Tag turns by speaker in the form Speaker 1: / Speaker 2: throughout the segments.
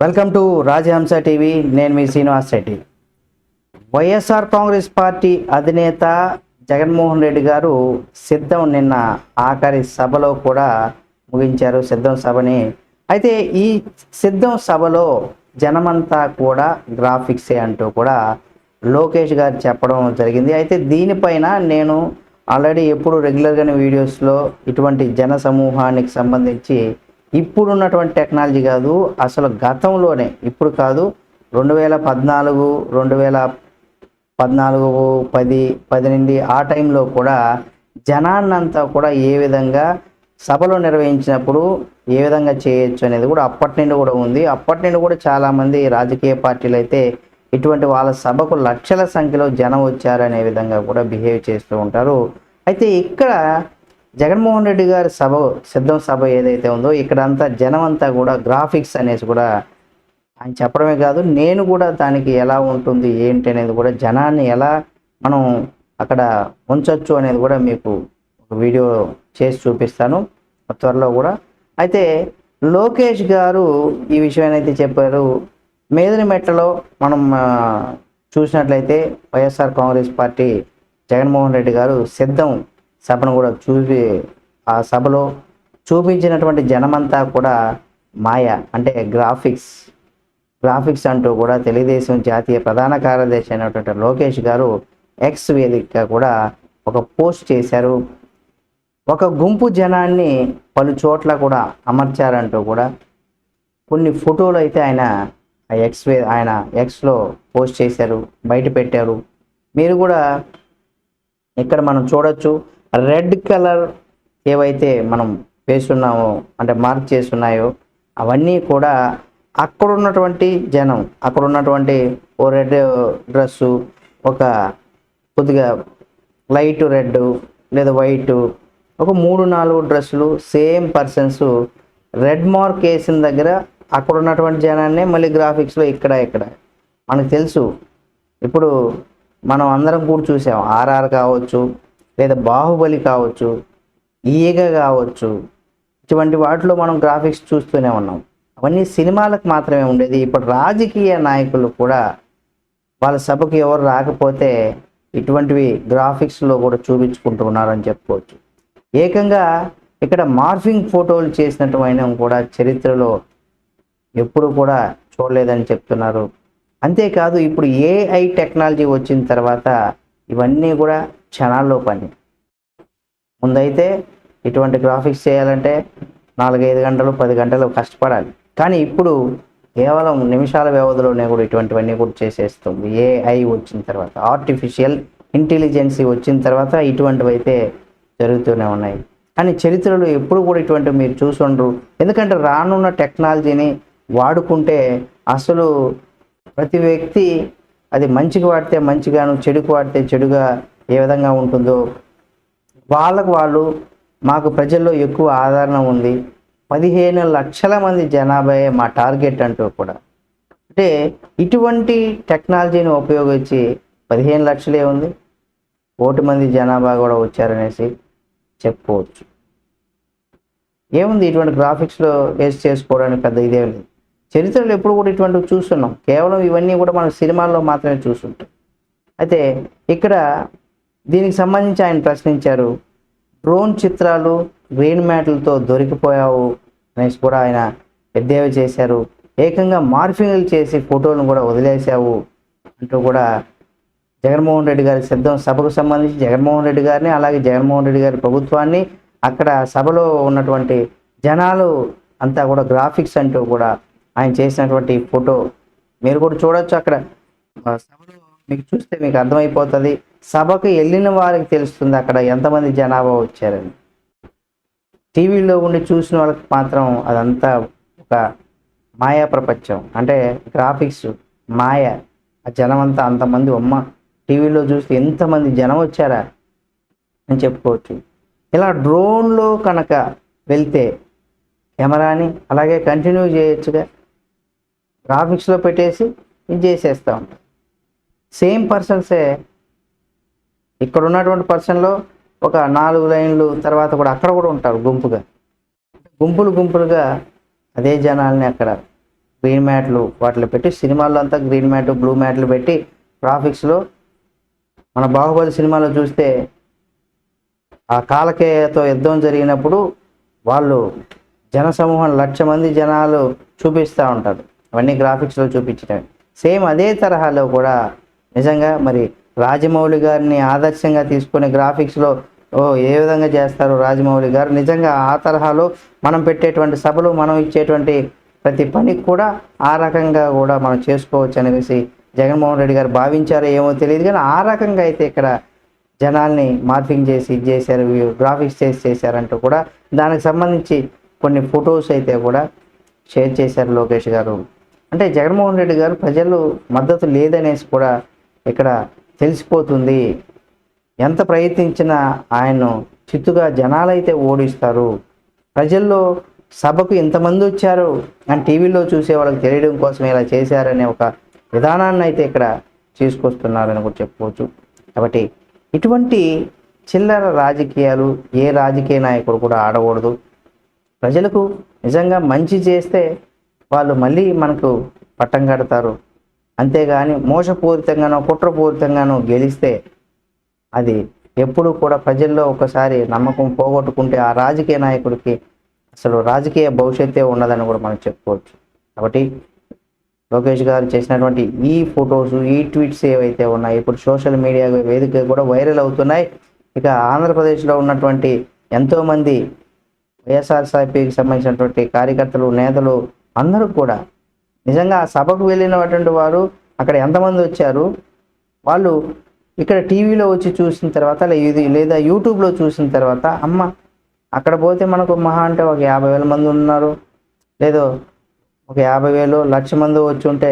Speaker 1: Welcome to Rajahamsa TV. నేను మీ Srinivas Reddy. YSR Congress party అధినేత జగన్మోహన్ రెడ్డి గారు సిద్ధం నిన్న ఆఖరి సభలో కూడా ముగించారు సిద్ధం సభని. అయితే ఈ సిద్ధం సభలో జనమంతా కూడా గ్రాఫిక్సే అంటూ కూడా లోకేష్ గారు చెప్పడం జరిగింది. అయితే దీనిపైన నేను ఆల్రెడీ ఎప్పుడు రెగ్యులర్గానే వీడియోస్లో ఇటువంటి జన సమూహానికి సంబంధించి ఇప్పుడు ఉన్నటువంటి టెక్నాలజీ కాదు అసలు గతంలోనే ఇప్పుడు కాదు రెండు వేల పద్నాలుగు రెండు వేల పద్నాలుగు పది పద్దెనిమిది ఆ టైంలో కూడా జనాన్నంతా కూడా ఏ విధంగా సభలు నిర్వహించినప్పుడు ఏ విధంగా చేయొచ్చు అనేది కూడా అప్పటి నుండి కూడా ఉంది. అప్పటి నుండి కూడా చాలామంది రాజకీయ పార్టీలు అయితే ఇటువంటి వాళ్ళ సభకు లక్షల సంఖ్యలో జనం వచ్చారనే విధంగా కూడా బిహేవ్ చేస్తూ ఉంటారు. అయితే ఇక్కడ జగన్మోహన్ రెడ్డి గారి సభ సిద్ధం సభ ఏదైతే ఉందో ఇక్కడంతా జనం అంతా కూడా గ్రాఫిక్స్ అనేసి కూడా ఆయన చెప్పడమే కాదు నేను కూడా దానికి ఎలా ఉంటుంది ఏంటి అనేది కూడా జనాన్ని ఎలా మనం అక్కడ ఉంచవచ్చు అనేది కూడా మీకు ఒక వీడియో చేసి చూపిస్తాను త్వరలో కూడా. అయితే లోకేష్ గారు ఈ విషయాన్ని అయితే చెప్పారు మేదినమెట్టలో మనం చూసినట్లయితే వైఎస్ఆర్ కాంగ్రెస్ పార్టీ జగన్మోహన్ రెడ్డి గారు సిద్ధం సభను కూడా చూపి ఆ సభలో చూపించినటువంటి జనమంతా కూడా మాయ అంటే గ్రాఫిక్స్ గ్రాఫిక్స్ అంటూ కూడా తెలుగుదేశం జాతీయ ప్రధాన కార్యదర్శి అయినటువంటి లోకేష్ గారు ఎక్స్ వేదికగా కూడా ఒక పోస్ట్ చేశారు. ఒక గుంపు జనాన్ని పలు చోట్ల కూడా అమర్చారంటూ కూడా కొన్ని ఫోటోలు అయితే ఆయన ఆ ఎక్స్ వే ఆయన ఎక్స్లో పోస్ట్ చేశారు బయట పెట్టారు. మీరు కూడా ఇక్కడ మనం చూడొచ్చు. రెడ్ కలర్ ఏవైతే మనం వేస్తున్నామో అంటే మార్క్ చేస్తున్నాయో అవన్నీ కూడా అక్కడ ఉన్నటువంటి జనం అక్కడ ఉన్నటువంటి ఓ రెడ్ డ్రెస్సు ఒక కొద్దిగా లైట్ రెడ్ లేదా వైట్ ఒక మూడు నాలుగు డ్రెస్సులు సేమ్ పర్సన్స్ రెడ్ మార్క్ వేసిన దగ్గర అక్కడ ఉన్నటువంటి జనాన్నే మళ్ళీ గ్రాఫిక్స్లో ఇక్కడ ఇక్కడ. మనకు తెలుసు. ఇప్పుడు మనం అందరం కూడా చూసాం ఆర్ఆర్ కావచ్చు లేదా బాహుబలి కావచ్చు ఈగ కావచ్చు ఇటువంటి వాటిలో మనం గ్రాఫిక్స్ చూస్తూనే ఉన్నాం. అవన్నీ సినిమాలకు మాత్రమే ఉండేది. ఇప్పుడు రాజకీయ నాయకులు కూడా వాళ్ళ సభకు ఎవరు రాకపోతే ఇటువంటివి గ్రాఫిక్స్లో కూడా చూపించుకుంటూ ఉన్నారని చెప్పుకోవచ్చు. ఏకంగా ఇక్కడ మార్ఫింగ్ ఫోటోలు చేసినటువంటి కూడా చరిత్రలో ఎప్పుడు కూడా చూడలేదని చెప్తున్నారు. అంతేకాదు ఇప్పుడు ఏఐ టెక్నాలజీ వచ్చిన తర్వాత ఇవన్నీ కూడా క్షణాల్లో పని. ముందైతే ఇటువంటి గ్రాఫిక్స్ చేయాలంటే నాలుగైదు గంటలు పది గంటలు కష్టపడాలి. కానీ ఇప్పుడు కేవలం నిమిషాల వ్యవధిలోనే కూడా ఇటువంటివన్నీ కూడా చేసేస్తుంది. ఏఐ వచ్చిన తర్వాత ఆర్టిఫిషియల్ ఇంటెలిజెన్సీ వచ్చిన తర్వాత ఇటువంటివి అయితే జరుగుతూనే ఉన్నాయి. కానీ చరిత్రలో ఎప్పుడు కూడా ఇటువంటి మీరు చూసుండ్రు. ఎందుకంటే రానున్న టెక్నాలజీని వాడుకుంటే అసలు ప్రతి వ్యక్తి అది మంచికి వాడితే మంచిగాను చెడుకు వాడితే చెడుగా ఏ విధంగా ఉంటుందో. వాళ్ళకు వాళ్ళు మాకు ప్రజల్లో ఎక్కువ ఆదరణ ఉంది. పదిహేను లక్షల మంది జనాభా మా టార్గెట్ అంటూ కూడా. అంటే ఇటువంటి టెక్నాలజీని ఉపయోగించి పదిహేను లక్షలే ఉంది. కోటి మంది జనాభా కూడా వచ్చారనేసి చెప్పుకోవచ్చు. ఏముంది ఇటువంటి గ్రాఫిక్స్లో వేస్ట్ చేసుకోవడానికి పెద్ద ఇదే లేదు. చరిత్రలో ఎప్పుడు కూడా ఇటువంటివి చూస్తున్నాం. కేవలం ఇవన్నీ కూడా మనం సినిమాల్లో మాత్రమే చూస్తుంటాం. అయితే ఇక్కడ దీనికి సంబంధించి ఆయన ప్రశ్నించారు డ్రోన్ చిత్రాలు గ్రీన్ మ్యాట్లతో దొరికిపోయావు అనేసి కూడా ఆయన ఎద్దేవా చేశారు. ఏకంగా మార్ఫింగ్లు చేసి ఫోటోలను కూడా వదిలేశావు అంటూ కూడా జగన్మోహన్ రెడ్డి గారి సిద్ధం. సభకు సంబంధించి జగన్మోహన్ రెడ్డి గారిని అలాగే జగన్మోహన్ రెడ్డి గారి ప్రభుత్వాన్ని అక్కడ సభలో ఉన్నటువంటి జనాలు అంతా కూడా గ్రాఫిక్స్ అంటూ కూడా ఆయన చేసినటువంటి ఫోటో మీరు కూడా చూడొచ్చు అక్కడ. సభలో మీకు చూస్తే మీకు అర్థమైపోతుంది. సభకు వెళ్ళిన వారికి తెలుస్తుంది అక్కడ ఎంతమంది జనాభా వచ్చారని. టీవీలో ఉండి చూసిన వాళ్ళకి మాత్రం అదంతా ఒక మాయా ప్రపంచం. అంటే గ్రాఫిక్స్ మాయ. ఆ జనం అంతా అంతమంది అమ్మ టీవీలో చూస్తే ఎంతమంది జనం వచ్చారా అని చెప్పుకోవచ్చు. ఇలా డ్రోన్లో కనుక వెళ్తే కెమెరాని అలాగే కంటిన్యూ చేయొచ్చుగా. గ్రాఫిక్స్లో పెట్టేసి ఇది చేసేస్తూ ఉంటాం సేమ్ పర్సన్సే ఇక్కడ ఉన్నటువంటి పర్సన్లో ఒక నాలుగు లైన్లు తర్వాత కూడా అక్కడ కూడా ఉంటారు గుంపుగా. గుంపులు గుంపులుగా అదే జనాల్ని అక్కడ గ్రీన్ మ్యాట్లు వాటిలో పెట్టి సినిమాల్లో అంతా గ్రీన్ మ్యాట్ బ్లూ మ్యాట్లు పెట్టి గ్రాఫిక్స్లో మన బాహుబలి సినిమాలో చూస్తే ఆ కాలకేయతో యుద్ధం జరిగినప్పుడు వాళ్ళు జనసమూహం లక్ష మంది జనాలు చూపిస్తూ ఉంటారు. అవన్నీ గ్రాఫిక్స్లో చూపించడం సేమ్ అదే తరహాలో కూడా నిజంగా మరి రాజమౌళి గారిని ఆదర్శంగా తీసుకునే గ్రాఫిక్స్లో ఓ ఏ విధంగా చేస్తారు రాజమౌళి గారు? నిజంగా ఆ తరహాలో మనం పెట్టేటువంటి సభలు మనం ఇచ్చేటువంటి ప్రతి పని కూడా ఆ రకంగా కూడా మనం చేసుకోవచ్చు అనేసి జగన్మోహన్ రెడ్డి గారు భావించారో ఏమో తెలియదు. కానీ ఆ రకంగా అయితే ఇక్కడ జనాల్ని మార్పింగ్ చేసి ఇది చేశారు గ్రాఫిక్స్ చేసి చేశారంటూ కూడా దానికి సంబంధించి కొన్ని ఫొటోస్ అయితే కూడా షేర్ చేశారు లోకేష్ గారు. అంటే జగన్మోహన్ రెడ్డి గారు ప్రజలు మద్దతు లేదనేసి కూడా ఇక్కడ తెలిసిపోతుంది. ఎంత ప్రయత్నించినా ఆయన్ను చిత్తుగా జనాలైతే ఓడిస్తారు. ప్రజల్లో సభకు ఇంతమంది వచ్చారు అని టీవీలో చూసే వాళ్ళకి తెలియడం కోసం ఇలా చేశారనే ఒక విధానాన్ని అయితే ఇక్కడ తీసుకొస్తున్నారని కూడా చెప్పుకోవచ్చు. కాబట్టి ఇటువంటి చిల్లర రాజకీయాలు ఏ రాజకీయ నాయకుడు కూడా ఆడకూడదు. ప్రజలకు నిజంగా మంచి చేస్తే వాళ్ళు మళ్ళీ మనకు పట్టం కడతారు. అంతేగాని మోసపూరితంగానో కుట్రపూరితంగానో గెలిస్తే అది ఎప్పుడు కూడా ప్రజల్లో ఒకసారి నమ్మకం పోగొట్టుకుంటే ఆ రాజకీయ నాయకుడికి అసలు రాజకీయ భవిష్యత్తే ఉండదని కూడా మనం చెప్పుకోవచ్చు. కాబట్టి లోకేష్ గారు చేసినటువంటి ఈ ఫొటోస్ ఈ ట్వీట్స్ ఏవైతే ఉన్నాయి ఇప్పుడు సోషల్ మీడియా వేదిక కూడా వైరల్ అవుతున్నాయి. ఇక ఆంధ్రప్రదేశ్లో ఉన్నటువంటి ఎంతోమంది వైఎస్ఆర్సీపీకి సంబంధించినటువంటి కార్యకర్తలు నేతలు అందరూ కూడా నిజంగా ఆ సభకు వెళ్ళినటువంటి వారు అక్కడ ఎంతమంది వచ్చారు? వాళ్ళు ఇక్కడ టీవీలో వచ్చి చూసిన తర్వాత ఇది లేదా యూట్యూబ్లో చూసిన తర్వాత అమ్మ అక్కడ పోతే మనకు మహా అంటే ఒక యాభై వేల మంది ఉన్నారు. లేదో ఒక యాభై వేలు లక్ష మంది వచ్చి ఉంటే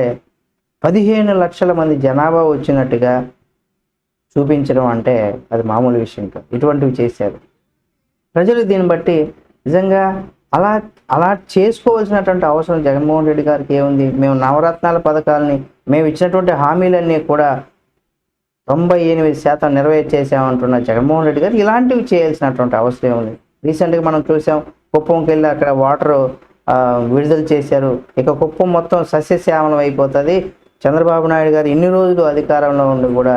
Speaker 1: పదిహేను లక్షల మంది జనాభా వచ్చినట్టుగా చూపించడం అంటే అది మామూలు విషయం కాదు. ఇటువంటివి చేశారు. ప్రజలు దీన్ని బట్టి నిజంగా అలా అలా చేసుకోవాల్సినటువంటి అవసరం జగన్మోహన్ రెడ్డి గారికి ఏముంది? మేము నవరత్నాల పథకాలని మేము ఇచ్చినటువంటి హామీలన్నీ కూడా తొంభై ఎనిమిది శాతం నెరవేర్చేసామంటున్న జగన్మోహన్ రెడ్డి గారు. ఇలాంటివి చేయాల్సినటువంటి అవసరం ఏముంది? రీసెంట్గా మనం చూసాం కుప్పంకి వెళ్ళి అక్కడ వాటర్ విడుదల చేశారు. ఇక కుప్పం మొత్తం సస్యశ్యామలం అయిపోతుంది. చంద్రబాబు నాయుడు గారు ఇన్ని రోజులు అధికారంలో ఉండి కూడా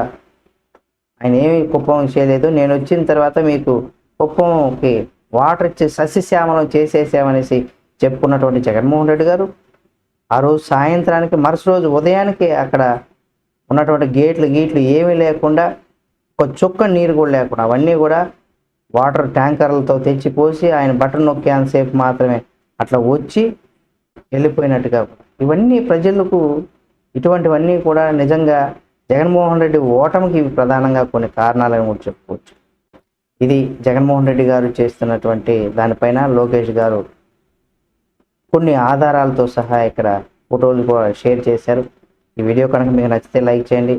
Speaker 1: ఆయన ఏమి కుప్పం చేయలేదు. నేను వచ్చిన తర్వాత మీకు కుప్పంకి వాటర్ ఇచ్చి సస్యశ్యామలం చేసేసామనేసి చెప్పుకున్నటువంటి జగన్మోహన్ రెడ్డి గారు ఆ రోజు సాయంత్రానికి మరుసటి రోజు ఉదయానికి అక్కడ ఉన్నటువంటి గేట్లు గీట్లు ఏమీ లేకుండా ఒక చుక్క నీరు కూడా లేకుండా అవన్నీ కూడా వాటర్ ట్యాంకర్లతో తెచ్చి పోసి ఆయన బటన్ నొక్కేంతసేపు మాత్రమే అట్లా వచ్చి వెళ్ళిపోయినట్టుగా ఇవన్నీ ప్రజలకు ఇటువంటివన్నీ కూడా నిజంగా జగన్మోహన్ రెడ్డి ఓటమికి ప్రధానంగా కొన్ని కారణాలని కూడా చెప్పుకోవచ్చు. ఇది జగన్మోహన్ రెడ్డి గారు చేస్తున్నటువంటి దానిపైన లోకేష్ గారు కొన్ని ఆధారాలతో సహా ఇక్కడ ఫోటోలు కూడా షేర్ చేశారు. ఈ వీడియో కనుక మీకు నచ్చితే లైక్ చేయండి.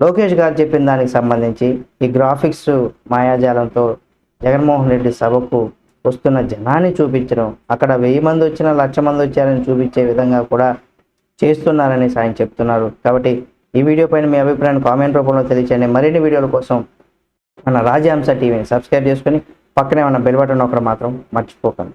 Speaker 1: లోకేష్ గారు చెప్పిన దానికి సంబంధించి ఈ గ్రాఫిక్స్ మాయాజాలంతో జగన్మోహన్ రెడ్డి సభకు వస్తున్న జనాన్ని చూపించడం అక్కడ వెయ్యి మంది వచ్చినా లక్ష మంది వచ్చారని చూపించే విధంగా కూడా చేస్తున్నారని ఆయన చెప్తున్నారు. కాబట్టి ఈ వీడియో పైన మీ అభిప్రాయాన్ని కామెంట్ రూపంలో తెలియచేయండి. మరిన్ని వీడియోల కోసం మన రాజహంస టీవీని సబ్స్క్రైబ్ చేసుకొని పక్కనే ఉన్న బెల్ బటన్ ఒకటి మాత్రం మర్చిపోకండి.